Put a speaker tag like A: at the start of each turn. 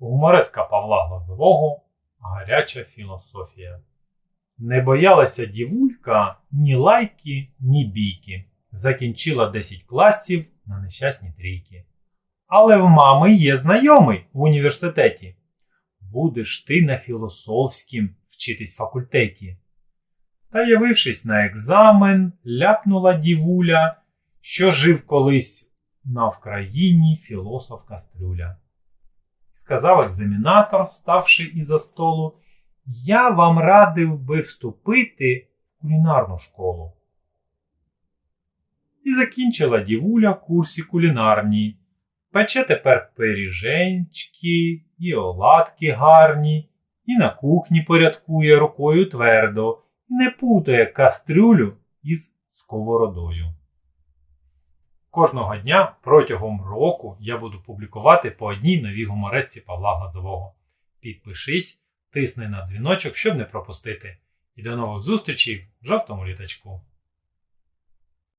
A: Гумореска Павла Глазового Гаряча філософія. Не боялася дівулька ні лайки, ні бійки. Закінчила 10 класів на нещасні трійки. Але в мами є знайомий в університеті. Будеш ти на філософськім вчитись факультеті. Та, явившись на екзамен, ляпнула дівуля, що жив колись на Вкраїні філософ Кастрюля. Сказав екзамінатор, вставши із-за столу, я вам радив би вступити в кулінарну школу. І закінчила дівуля курсі кулінарні. Пече тепер пиріженчки і оладки гарні, і на кухні порядкує рукою твердо, і не путає кастрюлю із сковородою. Кожного дня протягом року я буду публікувати по одній новій гумористці Павла Глазового. Підпишись, тисни на дзвіночок, щоб не пропустити. І до нових зустрічей в жовтому літачку.